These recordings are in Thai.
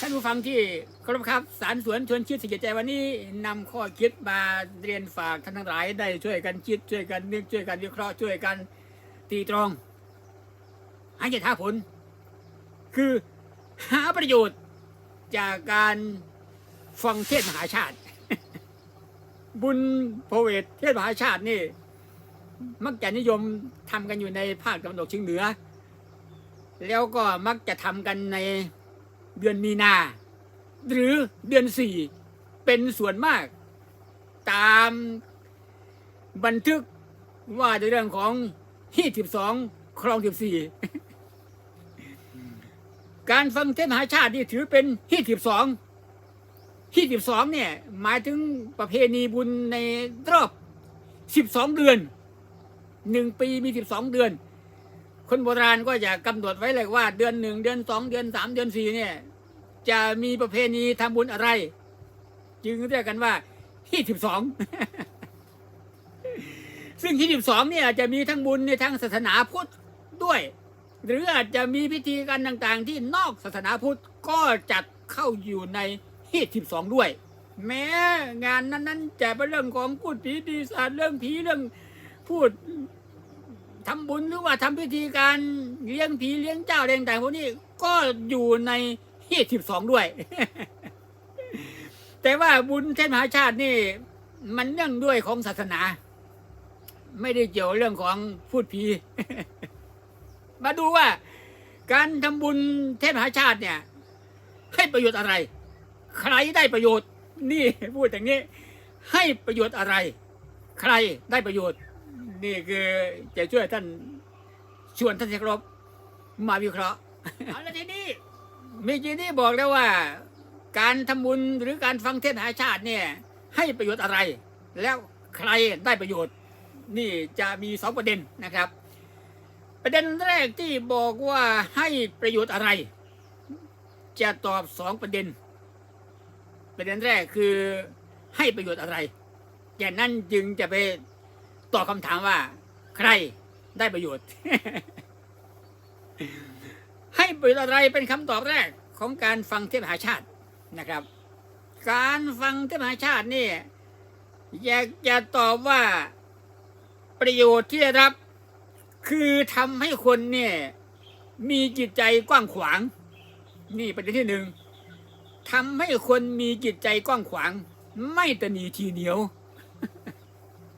ท่านผู้ฟังที่เคารพครับ สารสวนชวนคิดสิ่งใจวันนี้นำข้อคิดมาเรียนฝากท่านทั้งหลายได้ช่วยกันคิดช่วยกันนึกช่วยกันวิเคราะห์ช่วยกันตีตรองให้เหตุผล คือหาประโยชน์จากการฟังเทศมหาชาติ บุญพระเวทเทศมหาชาตินี่ มักจะนิยมทำกันอยู่ในภาคตะวันตกเฉียงเหนือ แล้วก็มักจะทำกันใน เดือนมีนา หรือเดือนสี่เป็นส่วนมาก ตามบันทึกว่าในเรื่องของฮีสิบสองคลองสิบสี่การฟังเทศน์มหาชาตินี่ถือเป็นฮีสิบสองฮีสิบสองเนี่ย หมายถึงประเพณีบุญในรอบสิบสองเดือนหนึ่งปีมีสิบสองเดือน คนโบราณก็จะกำหนดไว้เลยว่า เดือนหนึ่งเดือนสองเดือนสามเดือนสี่เนี่ย จะมีประเพณีทำบุญอะไร จึงเรียกกันว่าที่สิบสองซึ่งที่สิบสองเนี่ยจะมีทั้งบุญในทางศาสนาพุทธด้วย หรืออาจจะมีพิธีการต่างๆ ที่นอกศาสนาพุทธก็จัดเข้าอยู่ในที่สิบสองด้วย แม้งานนั้นๆจะเป็นเรื่องของพูดผีปีศาจเรื่องผีเรื่องพูด ทำบุญหรือว่าทำพิธีการเลี้ยงผีเลี้ยงเจ้าอะไรต่างพวกนี้ก็อยู่ในที่สิบสองด้วย แต่ว่าบุญเช่นมหาชาตินี่ มันเนื่องด้วยของศาสนา ไม่ได้เกี่ยวเรื่องของพูดผี มาดูว่า การทำบุญเทศมหาชาติเนี่ย ให้ประโยชน์อะไร ใครได้ประโยชน์ นี่พูดอย่างนี้ ให้ประโยชน์อะไร ใครได้ประโยชน์ นี่คือจะช่วยท่านชวนท่านที่เคารพมาวิเคราะห์เอาละทีนี้เมื่อกี้นี้บอกแล้วว่า การทำบุญหรือการฟังเทศน์มหาชาติเนี่ย ให้ประโยชน์อะไร แล้วใครได้ประโยชน์ นี่จะมีสองประเด็นนะครับ ประเด็นแรกที่บอกว่าให้ประโยชน์อะไร จะตอบสองประเด็น ประเด็นแรกคือให้ประโยชน์อะไรจากนั้นจึงจะไป ตอบคำถามว่า ใครได้ประโยชน์ ให้ประโยชน์อะไรเป็นคำตอบแรกของการฟังเทศมหาชาตินะครับ การฟังเทศมหาชาตินี่อยากจะตอบว่าประโยชน์ที่ได้รับ คือทำให้คนเนี่ยมีจิตใจกว้างขวาง นี่ประเด็นที่หนึ่งทำให้คนมีจิตใจกว้างขวาง ไม่ตะนีทีเหนียว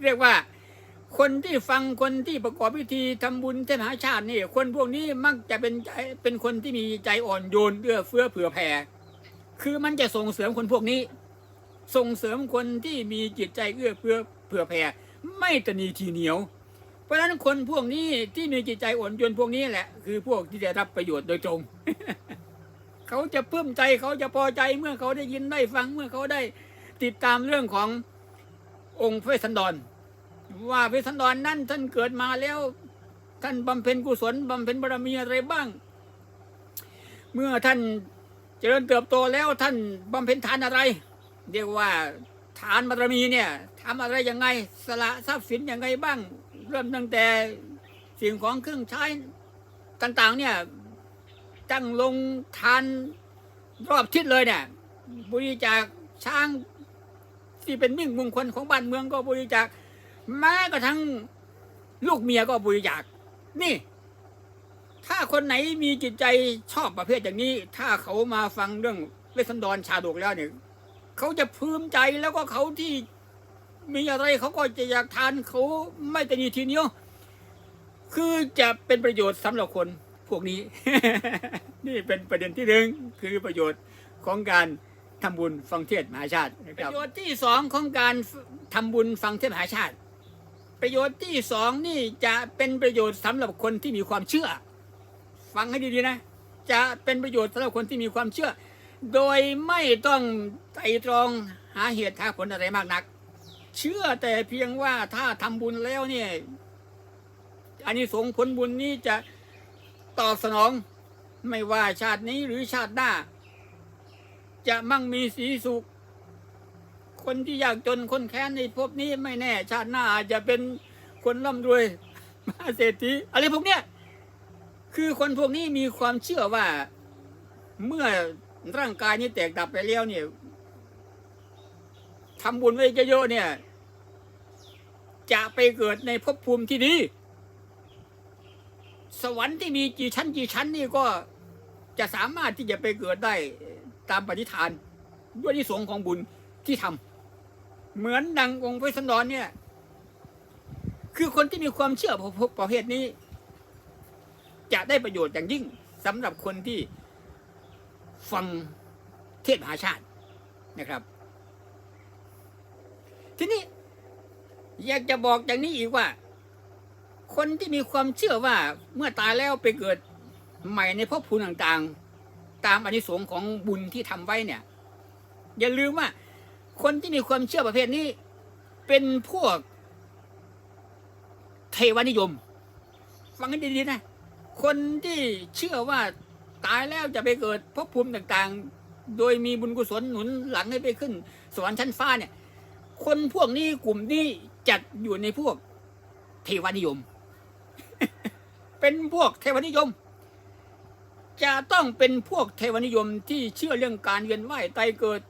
เรียกว่า คนที่ฟังคนที่ประกอบพิธีทำบุญเทศมหาชาตินี่ คนพวกนี้มักจะเป็นใจเป็นคนที่มีใจอ่อนโยนเอื้อเฟื้อเผื่อแผ่ คือมันจะส่งเสริมคนพวกนี้ ส่งเสริมคนที่มีจิตใจเอื้อเฟื้อเผื่อแผ่ ไม่ตะนีทีเหนียว เพราะฉะนั้นคนพวกนี้ที่มีจิตใจอ่อนโยนพวกนี้แหละ คือพวกที่จะรับประโยชน์โดยตรง เขาจะเพิ่มใจเขาจะพอใจเมื่อเขาได้ยินได้ฟังเมื่อเขาได้ติดตามเรื่องขององค์พระเวสสันดร ว่าพระสันดรนั่นท่านเกิดมาแล้ว ท่านบำเพ็ญกุศลบำเพ็ญบารมีอะไรบ้าง เมื่อท่านเจริญเติบโตแล้วท่านบำเพ็ญทานอะไร เรียกว่าทานบารมีเนี่ยทำอะไรยังไงสละทรัพย์สินยังไงบ้าง เริ่มตั้งแต่สิ่งของเครื่องใช้ต่าง ๆ เนี่ยตั้งลงทานรอบทิศเลยเนี่ยบริจาคช้างที่เป็นมิ่งมงคลของบ้านเมืองก็บริจาค แม้กระทั่งลูกเมียก็บริจาคนี่ ถ้าคนไหนมีจิตใจชอบประเภทอย่างนี้ ถ้าเขามาฟังเรื่องเวสสันดรชาดกแล้วเนี่ยเขาจะภูมิใจแล้วก็เขาที่มีอะไรเขาก็จะอยากทานเขาไม่แต่นีทีเดียวคือจะเป็นประโยชน์สำหรับคนพวกนี้ นี่เป็นประเด็นที่หนึ่งคือประโยชน์ของการทำบุญฟังเทศมหาชาติประโยชน์ที่สองของการทำบุญฟังเทศมหาชาติ ประโยชน์ที่สองนี่จะเป็นประโยชน์สำหรับคนที่มีความเชื่อ ฟังให้ดีๆนะ จะเป็นประโยชน์สำหรับคนที่มีความเชื่อ โดยไม่ต้องไตรตรองหาเหตุหาผลอะไรมากนัก เชื่อแต่เพียงว่าถ้าทำบุญแล้วเนี่ยอันนี้สงส์ผลบุญนี้จะตอบสนองไม่ว่าชาตินี้หรือชาติหน้า จะมั่งมีสีสุข คนที่ยากจนคนแค้นในภพนี้ไม่แน่ ชาติหน้าอาจจะเป็นคนร่ำรวยมาเศรษฐีอะไรพวกเนี้ยคือคนพวกนี้มีความเชื่อว่าเมื่อร่างกายนี้แตกดับไปแล้วเนี่ยทำบุญไว้เยอะๆเนี่ย จะไปเกิดในภพภูมิที่ดี สวรรค์ที่มีกี่ชั้นกี่ชั้นนี่ก็จะสามารถที่จะไปเกิดได้ตามปฏิฐานด้วยที่สงของบุญที่ทำ เหมือนดังองค์พระสันดรเนี่ย คือคนที่มีความเชื่อประเภทนี้ จะได้ประโยชน์อย่างยิ่งสำหรับคนที่ฟังเทศมหาชาตินะครับ ทีนี้ อยากจะบอกอย่างนี้อีกว่า คนที่มีความเชื่อว่าเมื่อตายแล้วไปเกิดใหม่ในภพภูมิต่างๆ ตามอนิสงส์ของบุญที่ทำไว้เนี่ย อย่าลืมว่า คนที่มีความเชื่อประเภทนี้ เป็นพวก เทวนิยม ฟังให้ดีๆนะ คนที่เชื่อว่าตายแล้วจะไปเกิดภพภูมิต่างๆ โดยมีบุญกุศลหนุนหลังให้ไปขึ้น สวรรค์ชั้นฟ้าเนี่ย คนพวกนี้กลุ่มนี้จัดอยู่ในพวกเทวนิยม เป็นพวกเทวนิยม จะต้องเป็นพวกเทวนิยมที่เชื่อเรื่องการเวียนว่ายตายเกิด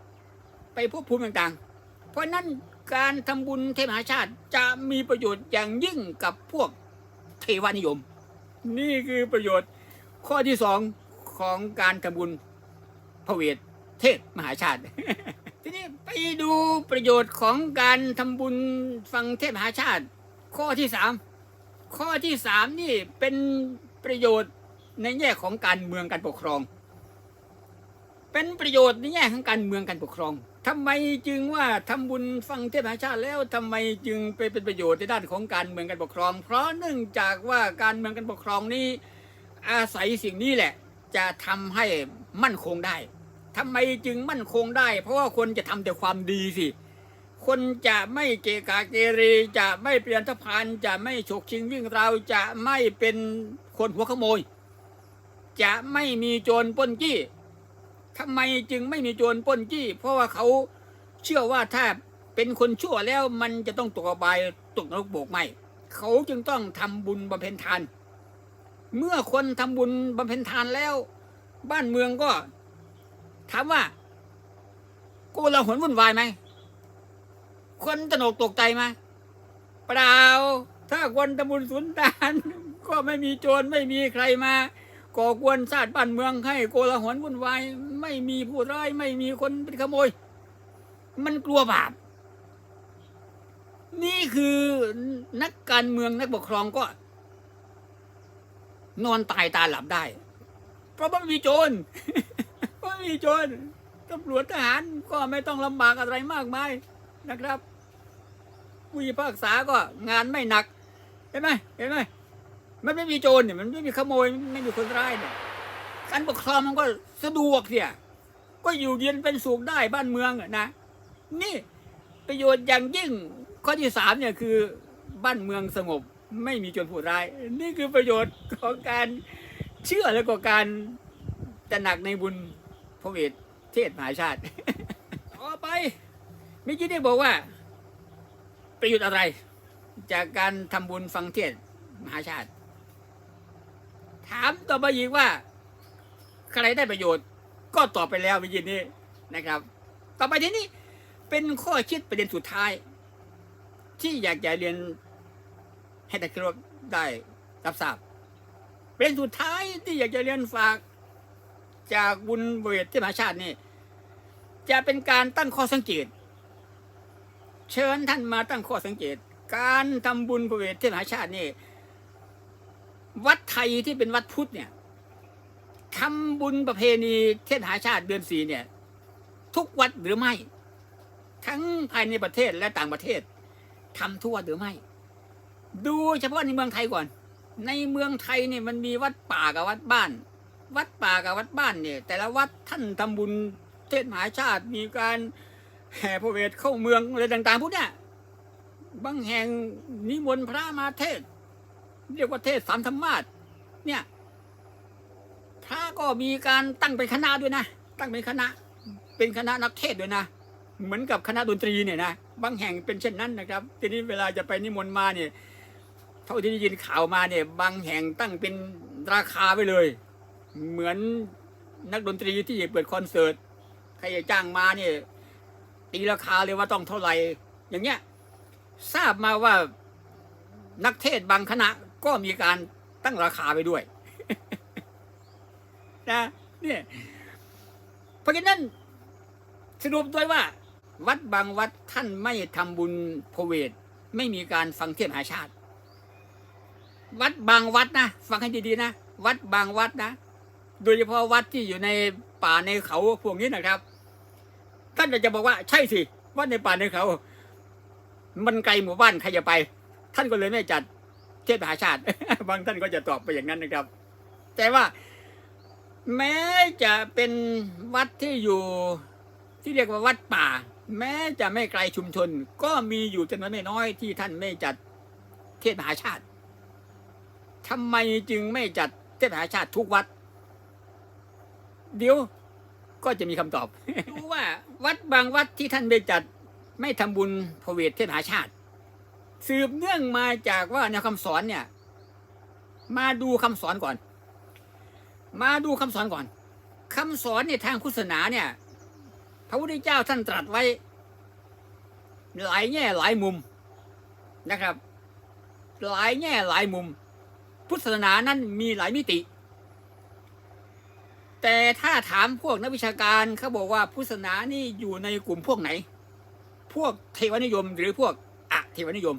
ไปภพภูมิต่างๆ เพราะนั้นการทำบุญเทวมหาชาติจะมีประโยชน์อย่างยิ่งกับพวกเทวานิยม นี่คือประโยชน์ข้อที่สองของการทำบุญพระเวทเทศมหาชาติ ทีนี้ไปดูประโยชน์ของการทำบุญฟังเทศมหาชาติ ข้อที่สามข้อที่สามนี่เป็นประโยชน์ในแง่ของการเมืองการปกครอง เป็นประโยชน์ในแง่ของการเมืองการปกครอง ทำไมจึงว่าทำบุญฟังเทศมหาชาติแล้วทำไมจึงไปเป็นประโยชน์ในด้านของการเมืองการปกครอง เพราะเนื่องจากว่าการเมืองการปกครองนี้ อาศัยสิ่งนี้แหละ จะทำให้มั่นคงได้ทำไมจึงมั่นคงได้ เพราะว่าคนจะทำแต่ความดีสิคนจะไม่เกะกะเกเรจะไม่เปลี่ยนทพานจะไม่ฉกชิงวิ่งราวจะไม่เป็นคนหัวขโมย จะไม่มีโจรป้นจี้ ทำไมจึงไม่มีโจรป้นจี้ เพราะว่าเขาเชื่อว่าถ้าเป็นคนชั่วแล้วมันจะต้องตกอบายตกนรกโบกไหมเขาจึงต้องทำบุญบำเพ็ญทาน เมื่อคนทำบุญบำเพ็ญทานแล้ว บ้านเมืองก็ถามว่ากูเราหนวุ่นวายไหมคนตนกตกใจไหมเปล่าถ้าคนตะบุญสุนทานก็ไม่มีโจรไม่มีใครมา ก่อกวนชาติบ้านเมืองให้โกลาหลวุ่นวายไม่มีผู้ร้ายไม่มีคนเป็นขโมย มันกลัวบาปนี่คือนักการเมืองนักปกครองก็ นอนตายตาหลับได้ เพราะไม่มีโจรเพราะไม่มีโจรตำรวจทหารก็ไม่ต้องลำบากอะไรมากมายนะครับผู้พิพากษาก็งานไม่หนัก เห็นไหมเห็นไหม มันไม่มีโจรเนี่ยมันไม่มีขโมยไม่มีคนร้ายเนี่ยการปกครองมันก็สะดวกเสียก็อยู่เย็นเป็นสุขได้บ้านเมืองนะนี่ประโยชน์อย่างยิ่งข้อที่สามเนี่ยคือบ้านเมืองสงบไม่มีโจรผู้ร้าย นี่คือประโยชน์ของการเชื่อแล้วก็การตระหนักในบุญพระเวทเทศมหาชาติต่อไปมื่อกี้ได้บอกว่า ประโยชน์อะไร จากการทำบุญฟังเทศมหาชาติ ถามต่อไปอีกว่า ใครได้ประโยชน์ ก็ตอบไปแล้วเมื่อกี้นี้นะครับ ต่อไปทีนี้เป็นข้อคิดประเด็นสุดท้าย ที่อยากจะเรียนให้ท่านครบได้รับทราบเป็นสุดท้ายที่อยากจะเรียนฝาก จากบุญเวณที่มหาชาตินี่จะเป็นการตั้งข้อสังเกต เชิญท่านมาตั้งข้อสังเกต การทำบุญเวทที่มหาชาตินี่ วัดไทยที่เป็นวัดพุทธเนี่ยทำบุญประเพณีเทศหาชาติเดือนสี่เนี่ย ทุกวัดหรือไม่ ทั้งภายในประเทศและต่างประเทศทำทั่วหรือไม่ ดูเฉพาะในเมืองไทยก่อน ในเมืองไทยเนี่ยมันมีวัดป่ากับวัดบ้าน วัดป่ากับวัดบ้านเนี่ย แต่ละวัดท่านทำบุญเทศหาชาติมีการแห่พระเวทเข้าเมืองอะไรต่างๆพวกเนี้ยบางแห่งนิมนต์พระมาเทศ เรียกว่าเทศสามธรรมาสเนี่ยพระก็มีการตั้งเป็นคณะด้วยนะ ตั้งเป็นคณะ เป็นคณะนักเทศด้วยนะ เหมือนกับคณะดนตรีเนี่ยนะ บางแห่งเป็นเช่นนั้นนะครับ ทีนี้เวลาจะไปนิมนต์มาเนี่ย เท่าที่ได้ยินข่าวมาเนี่ย บางแห่งตั้งเป็นราคาไปเลย เหมือนนักดนตรีที่เปิดคอนเสิร์ต ใครจะจ้างมาเนี่ย ตีราคาเลยว่าต้องเท่าไหร่ อย่างเงี้ย ทราบมาว่านักเทศบางคณะ ก็มีการตั้งราคาไปด้วยนะเนี่ยเพราะฉะนั้นสรุปด้วยว่า วัดบางวัดท่านไม่ทำบุญพเวทไม่มีการฟังเทศหาชาติ วัดบางวัดนะฟังให้ดีๆนะวัดบางวัดนะโดยเฉพาะวัดที่อยู่ในป่าในเขาพวกนี้นะครับ ท่านจะบอกว่าใช่สิวัดในป่าในเขา มันไกลหมู่บ้านใครจะไป ท่านก็เลยไม่จัด เทศมหาชาติ บางท่านก็จะตอบไปอย่างนั้นนะครับ แต่ว่าแม้จะเป็นวัดที่อยู่ที่เรียกว่าวัดป่า แม้จะไม่ไกลชุมชน ก็มีอยู่จำนวนไม่น้อยที่ท่านไม่จัดเทศมหาชาติทำไมจึงไม่จัดเทศมหาชาติทุกวัด เดี๋ยวก็จะมีคำตอบรู้ว่าวัดบางวัดที่ท่านไม่จัดไม่ทำบุญพระเวทเทศมหาชาติ สืบเนื่องมาจากว่าแนวคำสอนเนี่ย มาดูคำสอนก่อน มาดูคำสอนก่อนคำสอนในทางพุทธศาสนาเนี่ย พระพุทธเจ้าท่านตรัสไว้ หลายแง่หลายมุมนะครับ หลายแง่หลายมุม พุทธศาสนานั้นมีหลายมิติ แต่ถ้าถามพวกนักวิชาการเขาบอกว่าพุทธศาสนานี่อยู่ในกลุ่มพวกไหน พวกเทวนิยมหรือพวกอะเทวนิยม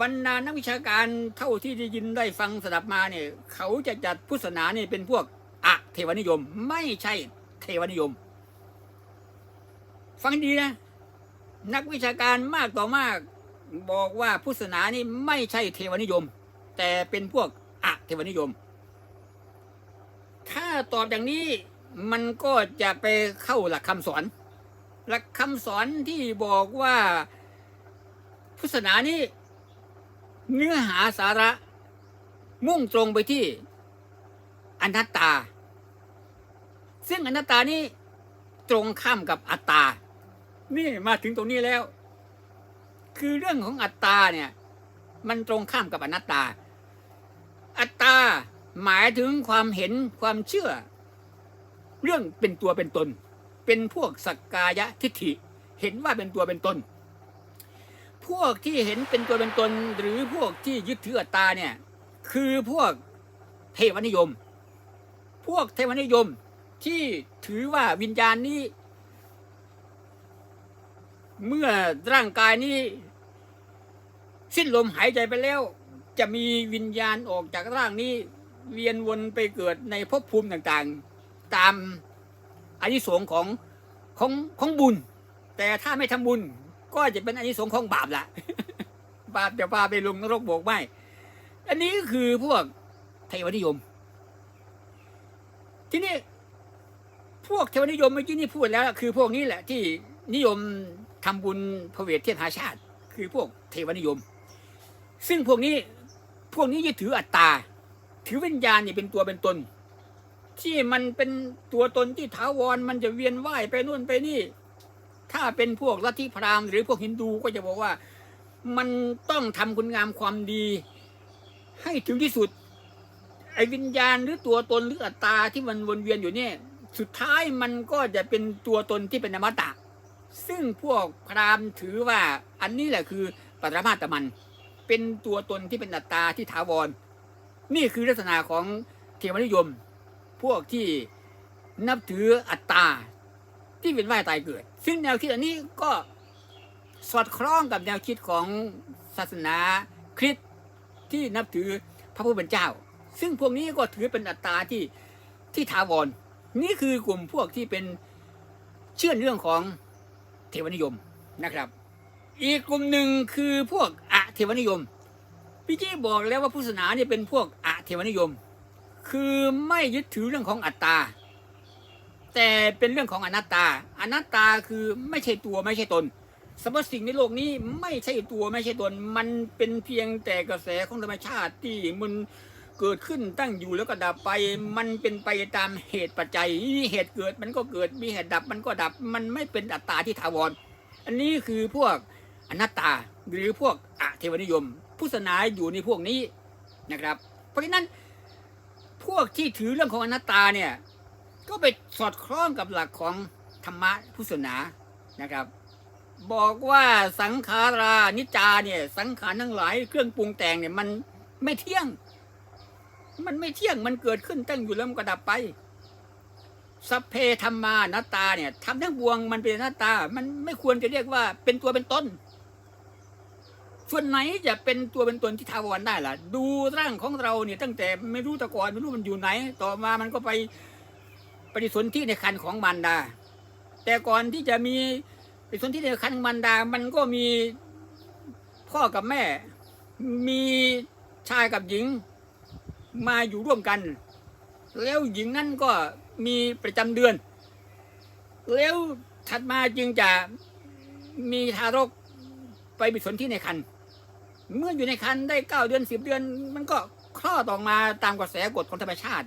บรรดานักวิชาการเท่าที่ได้ยินได้ฟังสดับมาเนี่ยเขาจะจัดพุทธศาสนาเนี่ยเป็นพวกอะเทวนิยม ไม่ใช่เทวนิยม ฟังดีนะ นักวิชาการมากต่อมากบอกว่าพุทธศาสนานี่ไม่ใช่เทวนิยม แต่เป็นพวกอะเทวนิยม ถ้าตอบอย่างนี้มันก็จะไปเข้าหลักคำสอน หลักคำสอนที่บอกว่าพุทธศาสนานี้ เนื้อหาสาระ มุ่งตรงไปที่อนัตตา ซึ่งอนัตตานี้ตรงข้ามกับอัตตา นี่มาถึงตรงนี้แล้ว คือเรื่องของอัตตาเนี่ย มันตรงข้ามกับอนัตตา อัตตาหมายถึงความเห็นความเชื่อ เรื่องเป็นตัวเป็นตน เป็นพวกสักกายทิฏฐิ เห็นว่าเป็นตัวเป็นตน พวกที่เห็นเป็นตัวเป็นตนหรือพวกที่ยึดถืออัตตาเนี่ย คือพวกเทวนิยม พวกเทวนิยมที่ถือว่าวิญญาณนี้ เมื่อร่างกายนี้ สิ้นลมหายใจไปแล้ว จะมีวิญญาณออกจากร่างนี้ เวียนวนไปเกิดในภพภูมิต่างๆ ตามอานิสงส์ของของของบุญ แต่ถ้าไม่ทำบุญ ก็จะเป็นอานิสงส์ของบาปละบาปจะพาไปลงนรกโบกไหมอันนี้ก็คือพวกเทวนิยม ที่นี่พวกเทวนิยมเมื่อกี้นี่พูดแล้ว คือพวกนี้แหละ ที่นิยมทำบุญพระเวทเทศหาชาติ คือพวกเทวนิยม ซึ่งพวกนี้พวกนี้ยึดถืออัตตา ถือวิญญาณนี่เป็นตัวเป็นตน ที่มันเป็นตัวตนที่ถาวรมันจะเวียนว่ายไปนู่นไปนี่ ถ้าเป็นพวกลัทธิพราหมณ์หรือพวกฮินดูก็จะบอกว่ามันต้องทำคุณงามความดี ให้ถึงที่สุด ไอ้วิญญาณหรือตัวตนหรืออัตตาที่มันวนเวียนอยู่เนี่ย สุดท้ายมันก็จะเป็นตัวตนที่เป็นอมตะ ซึ่งพวกพราหมณ์ถือว่าอันนี้แหละคือปรมาตมัน เป็นตัวตนที่เป็นอัตตาที่ถาวร นี่คือลักษณะของเทวนิยม พวกที่นับถืออัตตาที่เป็นว่ายตายเกิด ซึ่งแนวคิดอันนี้ก็สอดคล้องกับแนวคิดของศาสนาคริสต์ที่นับถือพระผู้เป็นเจ้า ซึ่งพวกนี้ก็ถือเป็นอัตตาที่ที่ถาวร นี่คือกลุ่มพวกที่เป็นเชื่อเรื่องของเทวนิยมนะครับ อีกกลุ่มหนึ่งคือพวกอะเทวนิยม พี่จี้บอกแล้วว่าพุทธศาสนาเนี่ยเป็นพวกอะเทวนิยม คือไม่ยึดถือเรื่องของอัตตา แต่เป็นเรื่องของอนัตตา อนัตตาคือไม่ใช่ตัวไม่ใช่ตนสรรพสิ่งในโลกนี้ไม่ใช่ตัวไม่ใช่ตน มันเป็นเพียงแต่กระแสของธรรมชาติที่มันเกิดขึ้นตั้งอยู่แล้วก็ดับไป มันเป็นไปตามเหตุปัจจัยมีเหตุเกิดมันก็เกิดมีเหตุดับมันก็ดับ มันไม่เป็นอัตตาที่ถาวร อันนี้คือพวกอนัตตาหรือพวกอะเทวนิยมพุทธศาสนาอยู่ในพวกนี้นะครับ เพราะฉะนั้นพวกที่ถือเรื่องของอนัตตาเนี่ย ก็ไปสอดคล้องกับหลักของธรรมะพุทธศาสนานะครับ บอกว่าสังขารานิจาเนี่ย สังขารทั้งหลายเครื่องปรุงแต่งเนี่ยมันไม่เที่ยง มันไม่เที่ยงมันเกิดขึ้นตั้งอยู่แล้วมันก็ดับไปสัพเพธรรมานาตาเนี่ยทำทั้งบวงมันเป็นหน้าตา มันไม่ควรจะเรียกว่าเป็นตัวเป็นตนส่วนไหนจะเป็นตัวเป็นตนที่ทาวรได้ล่ะ ดูร่างของเราเนี่ยตั้งแต่ไม่รู้แตะก่อนไม่รู้มันอยู่ไหน ต่อมามันก็ไป ปฏิสนธิในคันของมารดา แต่ก่อนที่จะมีปฏิสนธิในคันของมารดา มันก็มีพ่อกับแม่ มีชายกับหญิงมาอยู่ร่วมกัน แล้วหญิงนั่นก็มีประจำเดือน แล้วถัดมาจึงจะมีทารกไปปฏิสนธิในคัน เมื่ออยู่ในคันได้เก้าเดือนสิบเดือน มันก็คลอดออกมาตามกระแสกฎของธรรมชาติ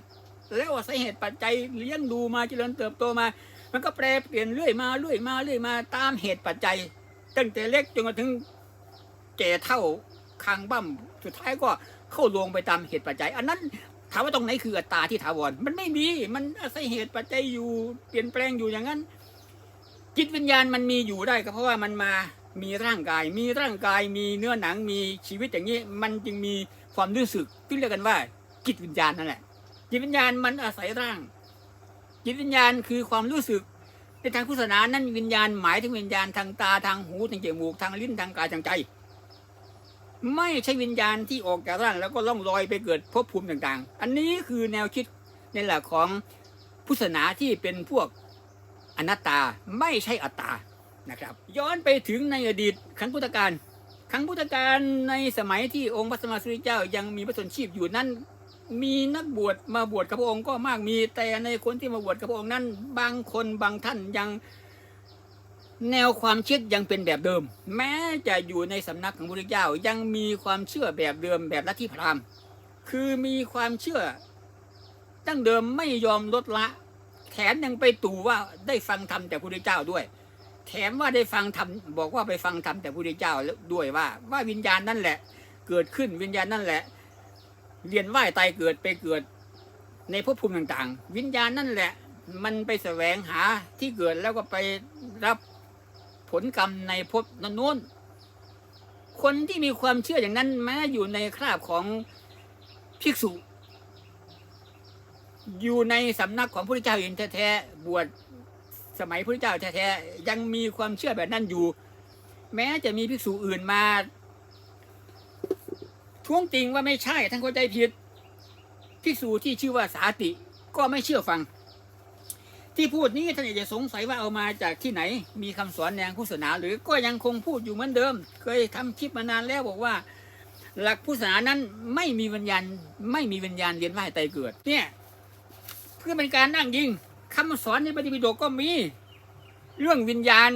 แล้วสาเหตุปัจจัยเลี้ยงดูมาเจริญเติบโตมา มันก็แปรเปลี่ยนเรื่อยมาเรื่อยมาเรื่อยมาตามเหตุปัจจัย ตั้งแต่เล็กจนกระทั่งแก่เท่าคางบั้มสุดท้ายก็เข้าลงไปตามเหตุปัจจัย อันนั้นถามว่าตรงไหนคืออัตตาที่ถาวรมันไม่มีมันอาศัยเหตุปัจจัยอยู่เปลี่ยนแปลงอยู่อย่างนั้น จิตวิญญาณมันมีอยู่ได้ก็เพราะว่ามันมามีร่างกาย มีร่างกายมีเนื้อหนังมีชีวิตอย่างนี้ มันจึงมีความรู้สึกที่เรียกกันว่าจิตวิญญาณนั่นแหละ จิตวิญญาณมันอาศัยร่าง จิตวิญญาณคือความรู้สึก ในทางพุทธศาสนานั้นวิญญาณหมายถึงวิญญาณทางตาทางหูทางจมูกทางลิ้นทางกายทางใจ ไม่ใช่วิญญาณที่ออกจากร่างแล้วก็ล่องลอยไปเกิดภพภูมิต่างๆ อันนี้คือแนวคิดในหลักของพุทธศาสนาที่เป็นพวกอนัตตาไม่ใช่อัตตานะครับ ย้อนไปถึงในอดีตครั้งพุทธกาลครั้งพุทธกาลในสมัยที่องค์พระสัมมาสัมพุทธเจ้ายังมีพระชนชีพอยู่นั้น มีนักบวชมาบวชกับพระองค์ก็มากมีแต่ในคนที่มาบวชกับพระองค์นั้น บางคนบางท่านยังแนวความคิดยังเป็นแบบเดิม แม้จะอยู่ในสำนักของพระพุทธเจ้ายังมีความเชื่อแบบเดิมแบบลัทธิพราหมณ์คือมีความเชื่อตั้งเดิมไม่ยอมลดละ แถมยังไปตู่ว่าได้ฟังธรรมจากพระพุทธเจ้าด้วย แถมว่าได้ฟังธรรมบอกว่าไปฟังธรรมจากพระพุทธเจ้าแล้วด้วยว่า ว่าวิญญาณนั่นแหละ เกิดขึ้นวิญญาณนั่นแหละ เรียนว่ายตายเกิดไปเกิด ในภพภูมิต่างๆ วิญญาณนั่นแหละ มันไปแสวงหาที่เกิดแล้วก็ไปรับผลกรรมในภพนั้นนู้นคนที่มีความเชื่ออย่างนั้นแม้อยู่ในคราบของภิกษุ อยู่ในสำนักของพระพุทธเจ้าเองแท้ๆบวชสมัยพระพุทธเจ้าแท้ๆยังมีความเชื่อแบบนั้นอยู่ แม้จะมีภิกษุอื่นมา ท้วงติงว่าไม่ใช่ท่านเข้าใจผิดภิกษุที่ชื่อว่าสาติก็ไม่เชื่อฟัง ที่พูดนี้ท่านอาจจะสงสัยว่าเอามาจากที่ไหน มีคำสอนแนวพุทธศาสนา หรือก็ยังคงพูดอยู่เหมือนเดิม เคยทำคลิปมานานแล้วบอกว่า หลักพุทธศาสนานั้นไม่มีวิญญาณไม่มีวิญญาณเวียนว่ายตายเกิด เนี่ย เพื่อเป็นการนั่งยิงคำสอนในปฏิปิฎกก็มี เรื่องวิญญาณ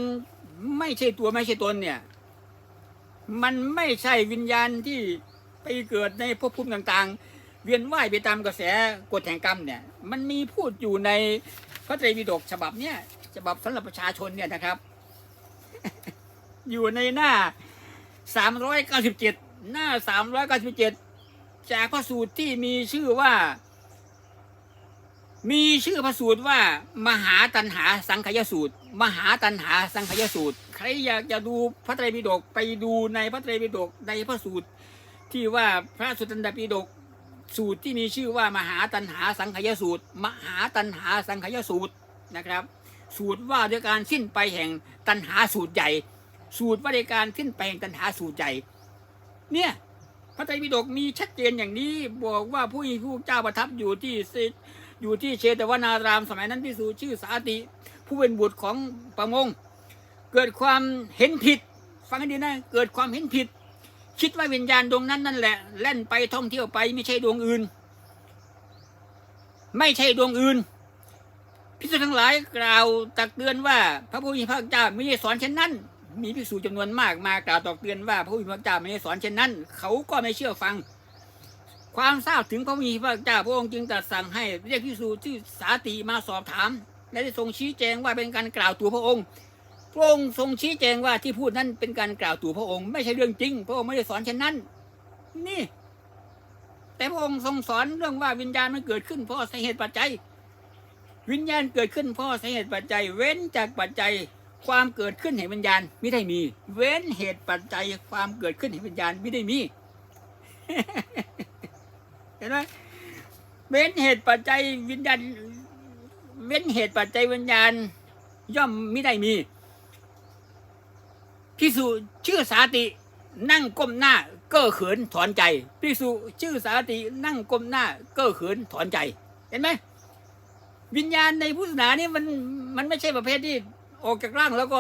ไม่ใช่ตัวไม่ใช่ตนเนี่ย มันไม่ใช่วิญญาณที่ ไปเกิดในภพภูมิต่างๆ เวียนว่ายไปตามกระแสกฎแห่งกรรมเนี่ย มันมีพูดอยู่ในพระไตรปิฎกฉบับเนี่ยฉบับสำหรับประชาชนเนี่ยนะครับ อยู่ในหน้า397หน้า397จากพระสูตรที่มีชื่อว่า มีชื่อพระสูตรว่า มหาตันหาสังขยสูตร มหาตันหาสังขยสูตร ใครอยากจะดูพระไตรปิฎกไปดูในพระไตรปิฎกในพระสูตร ที่ว่าพระสุตตันตปิฎกสูตรที่มีชื่อว่ามหาตันหาสังขยสูตร มหาตันหาสังขยสูตรนะครับ สูตรว่าด้วยการสิ้นไปแห่งตันหาสูตรใหญ่ สูตรว่าด้วยการสิ้นไปแห่งตันหาสูตรใหญ่ เนี่ยพระไตรปิฎกมีชัดเจนอย่างนี้บอกว่าผู้มีผู้เจ้าประทับอยู่ที่อยู่ที่เชตวนารามสมัยนั้นพิสูจชื่อสาติ ผู้เป็นบุตรของประมง เกิดความเห็นผิด ฟังให้ดีนะเกิดความเห็นผิด คิดว่าวิญญาณดวงนั้นนั่นแหละเล่นไปท่องเที่ยวไปไม่ใช่ดวงอื่น ไม่ใช่ดวงอื่นพิสุทั้งหลายกล่าวตักเตือนว่า พระผู้มีพระเจ้าไม่ได้สอนเช่นนั้น มีภิกษุจำนวนมากมากล่าวตักเตือนว่าพระผู้มีพระเจ้าไม่ได้สอนเช่นนั้น เขาก็ไม่เชื่อฟัง ความทราบถึงพระผู้มีพระเจ้าพระองค์จึงตรัสสั่งให้เรียกภิกษุที่สาติมาสอบถาม และได้ทรงชี้แจงว่าเป็นการกล่าวตัวพระองค์ พระองค์ทรงชี้แจงว่าที่พูดนั้นเป็นการกล่าวตู่พระองค์ไม่ใช่เรื่องจริง พระองค์ไม่ได้สอนเช่นนั้น นี่ แต่พระองค์ทรงสอนเรื่องว่าวิญญาณมันเกิดขึ้นเพราะสาเหตุปัจจัย วิญญาณเกิดขึ้นเพราะสาเหตุปัจจัย เว้นจากปัจจัยความเกิดขึ้นแห่งวิญญาณไม่ได้มี เว้นเหตุปัจจัยความเกิดขึ้นแห่งวิญญาณไม่ได้มีเห็นไหมเว้นเหตุปัจจัยวิญญาณ เว้นเหตุปัจจัยวิญญาณ ย่อมไม่ได้มี พิสุชื่อสาตินั่งก้มหน้าเก้อเขินถอนใจพิสุชื่อสาตินั่งก้มหน้าเก้อเขินถอนใจ เห็นไหมวิญญาณในพุทธศาสนานี่มันมันไม่ใช่ประเภทที่ออกจากร่างแล้วก็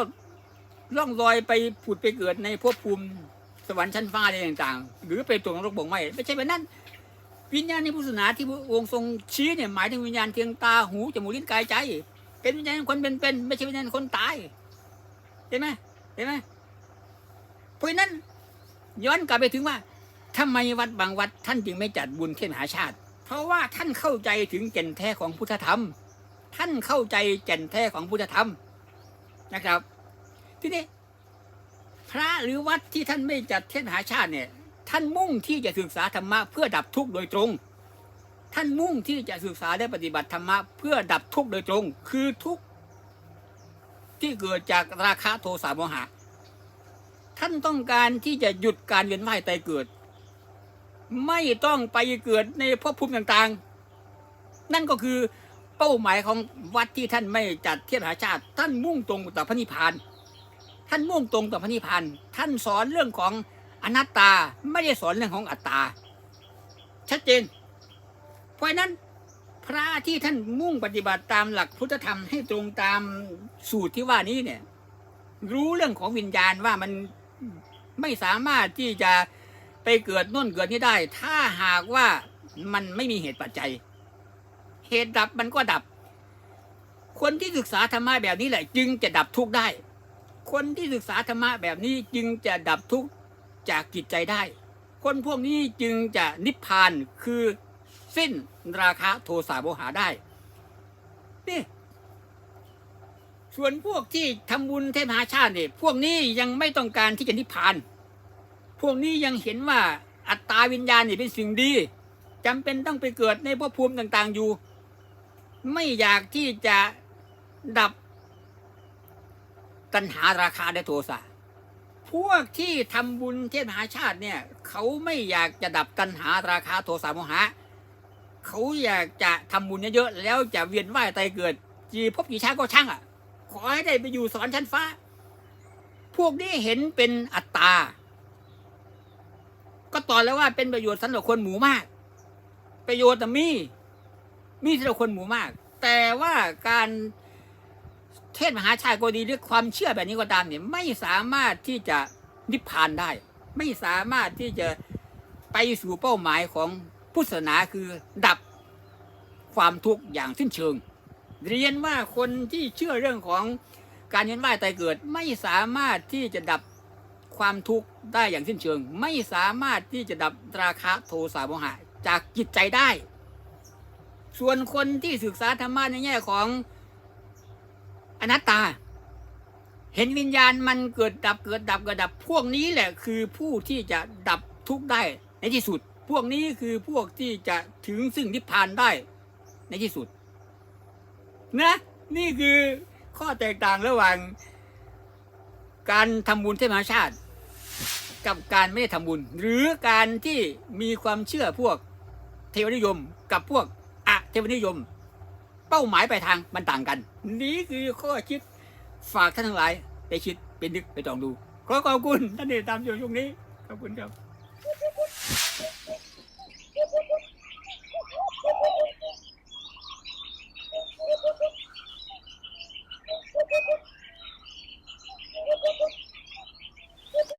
ล่องลอยไปผุดไปเกิดในภพภูมิสวรรค์ชั้นฟ้าอะไรต่างๆ หรือไปตกนรกบ่งไหมไม่ใช่แบบนั้น วิญญาณในพุทธศาสนาที่พระองค์ทรงชี้เนี่ยหมายถึงวิญญาณเทียงตาหูจมูกลิ้นกายใจ เป็นวิญญาณคนเป็นๆไม่ใช่วิญญาณคนตายเห็นไหมเห็นไหม เพราะนั้น ย้อนกลับไปถึงว่าทำไมวัดบางวัดท่านจึงไม่จัดบุญเทศมหาชาติ เพราะว่าท่านเข้าใจถึงแก่นแท้ของพุทธธรรม ท่านเข้าใจแก่นแท้ของพุทธธรรมนะครับ ทีนี้ พระหรือวัดที่ท่านไม่จัดเทศมหาชาติเนี่ย ท่านมุ่งที่จะศึกษาธรรมะเพื่อดับทุกข์โดยตรงท่านมุ่งที่จะศึกษาและปฏิบัติธรรมะเพื่อดับทุกข์โดยตรง คือทุกข์ที่เกิดจากราคะโทสะโมหะ ท่านต้องการที่จะหยุดการเวียนว่ายตายเกิด ไม่ต้องไปเกิดในภพภูมิต่างๆ นั่นก็คือเป้าหมายของวัดที่ท่านไม่จัดเทศมหาชาติ ท่านมุ่งตรงต่อพระนิพพาน ท่านมุ่งตรงต่อพระนิพพานท่านสอนเรื่องของอนัตตาไม่ได้สอนเรื่องของอัตตา ชัดเจน เพราะนั้นพระที่ท่านมุ่งปฏิบัติตามหลักพุทธธรรมให้ตรงตามสูตรที่ว่านี้เนี่ย รู้เรื่องของวิญญาณว่ามัน ไม่สามารถที่จะไปเกิดนู่นเกิดนี่ได้ ถ้าหากว่ามันไม่มีเหตุปัจจัย เหตุดับมันก็ดับ คนที่ศึกษาธรรมะแบบนี้แหละ จึงจะดับทุกข์ได้ คนที่ศึกษาธรรมะแบบนี้จึงจะดับทุกข์จากจิตใจได้ คนพวกนี้จึงจะนิพพานคือสิ้นราคะโทสะโมหะได้นี่ ส่วนพวกที่ทำบุญเทพหาชาติเนี่ยพวกนี้ยังไม่ต้องการที่จะนิพพาน พวกนี้ยังเห็นว่าอัตตาวิญญาณเนี่ยเป็นสิ่งดีจำเป็นต้องไปเกิดในภพภูมิต่าง ๆอยู่ ไม่อยากที่จะดับตัณหาราคาและโทสะพวกที่ทำบุญเทพมหาชาติเนี่ย เขาไม่อยากจะดับตัณหาราคาโทสะโมหะ เขาอยากจะทำบุญเยอะๆแล้วจะเวียนว่ายตายเกิด จีพบกี่ชาติก็ช่างอะ ขอให้ได้ไปอยู่สวรรค์ชั้นฟ้า พวกนี้เห็นเป็นอัตตา ก็ตอนแล้วว่าเป็นประโยชน์สำหรับคนหมู่มาก ประโยชน์น่มี มีสำหรับคนหมู่มาก แต่ว่าการเทศมหาชาติก็ดีหรือความเชื่อแบบนี้ก็ตามเนี่ยไม่สามารถที่จะนิพพานได้ ไม่สามารถที่จะไปสู่เป้าหมายของพุทธศาสนาคือดับความทุกข์อย่างสิ้นเชิง เรียนว่าคนที่เชื่อเรื่องของการเวียนว่ายตายเกิด ไม่สามารถที่จะดับความทุกข์ได้อย่างสิ้นเชิง ไม่สามารถที่จะดับราคะโทสะโมหะจากจิตใจได้ ส่วนคนที่ศึกษาธรรมะในแง่ของอนัตตา เห็นวิญญาณมันเกิดดับเกิดดับเกิดดับพวกนี้แหละคือผู้ที่จะดับทุกข์ได้ในที่สุด พวกนี้คือพวกที่จะถึงซึ่งนิพพานได้ในที่สุด นะ นี่คือข้อแตกต่างระหว่าง การทำบุญเทพมหาชาติ กับการไม่ได้ทำบุญ หรือการที่มีความเชื่อพวกเทวนิยม กับพวกอะเทวนิยม เป้าหมายปลายทางมันต่างกัน นี่คือข้อคิดฝากท่านทั้งหลายไปคิดไปนึกไปตองดูขอขอบคุณท่านที่ตามอยู่ช่วงนี้ขอบคุณครับ